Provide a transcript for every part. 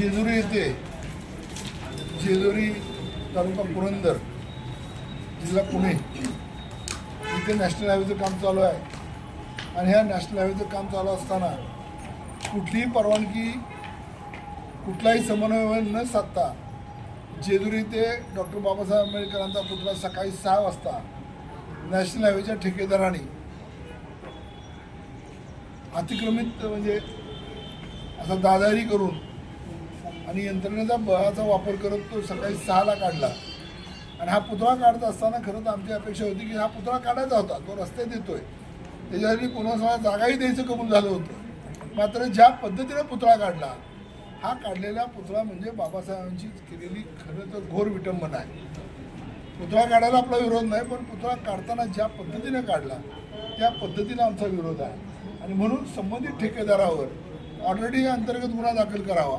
जेजुरी येथे जेजुरी तालुका पुरंदर जिल्हा पुणे. इथे नॅशनल हायवेचं काम चालू आहे. आणि ह्या नॅशनल हायवेचं काम चालू असताना कुठलीही परवानगी कुठलाही समन्वय न साधता जेजुरी ते डॉक्टर बाबासाहेब आंबेडकरांचा पुतळा सकाळी सहा वाजता नॅशनल हायवेच्या ठेकेदाराने अतिक्रमित म्हणजे असा दादारी करून आणि यंत्रणेचा बळाचा वापर करत तो सकाळी सहाला काढला. आणि हा पुतळा काढत असताना खरं तर आमची अपेक्षा होती की हा पुतळा काढायचा होता. तो रस्त्यात येतोय त्याच्यासाठी कोणाला जागाही द्यायचं कबूल झालं होतं. मात्र ज्या पद्धतीने पुतळा काढला हा काढलेला पुतळा म्हणजे बाबासाहेबांची केलेली खरं तर घोर विटंबना आहे. पुतळा काढायला आपला विरोध नाही पण पुतळा काढताना ज्या पद्धतीने काढला त्या पद्धतीनं आमचा विरोध आहे. आणि म्हणून संबंधित ठेकेदारावर ऑलरेडी अंतर्गत गुन्हा दाखल करावा.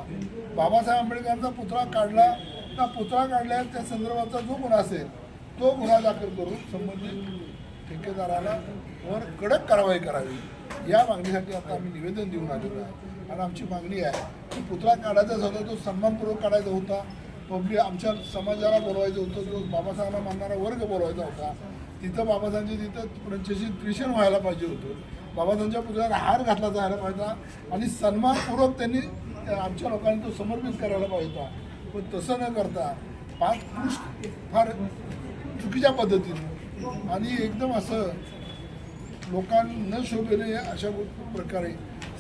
बाबासाहेब आंबेडकरांचा पुतळा काढला. त्या पुतळा काढल्या त्या संदर्भाचा जो गुन्हा असेल तो गुन्हा दाखल करून संबंधित ठेकेदाराला वर कडक कारवाई करावी. या मागणीसाठी आता आम्ही निवेदन देऊन आलेलो आहे. आणि आमची मागणी आहे की पुतळा काढायचाच होता तो सन्मानपूर्वक काढायचा होता. पब्लिक आमच्या समाजाला बोलवायचं होतं जो बाबासाहेबांना मानणारा वर्ग बोलवायचा होता. तिथं बाबासाहेबांची तिथं पंचशी क्रिशन व्हायला पाहिजे होतं. बाबासाहेबांच्या पुतळ्याला हार घातला जायला पाहिजे आणि सन्मानपूर्वक त्यांनी आमच्या लोकांनी तो समर्पित करायला पाहिजे होता. पण तसं न करता पाच पुरुष फार चुकीच्या पद्धतीनं आणि एकदम असं लोकांना न शोभेले अशा प्रकारे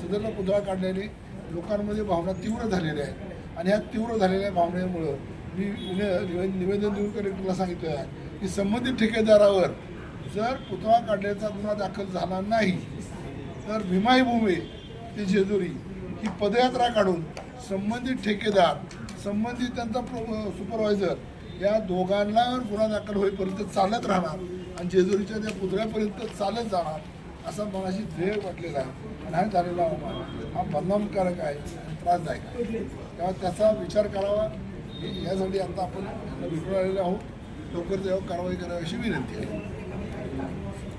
सदरला पुतळा काढल्याने लोकांमध्ये भावना तीव्र झालेल्या आहेत. आणि ह्या तीव्र झालेल्या भावनेमुळं मी उन्हे- निवेदन देऊन कलेक्टरला सांगितलं आहे की संबंधित ठेकेदारावर जर पुतळा काढण्याचा गुन्हा दाखल झाला नाही तर भीमाई भूमी ते जेजुरी ही पदयात्रा काढून संबंधित ठेकेदार संबंधित त्यांचा प्रो सुपरवायझर या दोघांना गुन्हा दाखल होईपर्यंत चालत राहणार आणि जेजुरीच्या त्या पुतळ्यापर्यंत चालत जाणार असा मनाशी ध्येय वाटलेला आहे. आणि हा झालेला अवमान हा बदनामकारक आहे त्रासदायक आहे. तेव्हा त्याचा विचार करावा. यासाठी आता आपण भेटून आलेलो आहोत. लवकर त्यावर कारवाई करावी अशी विनंती आहे.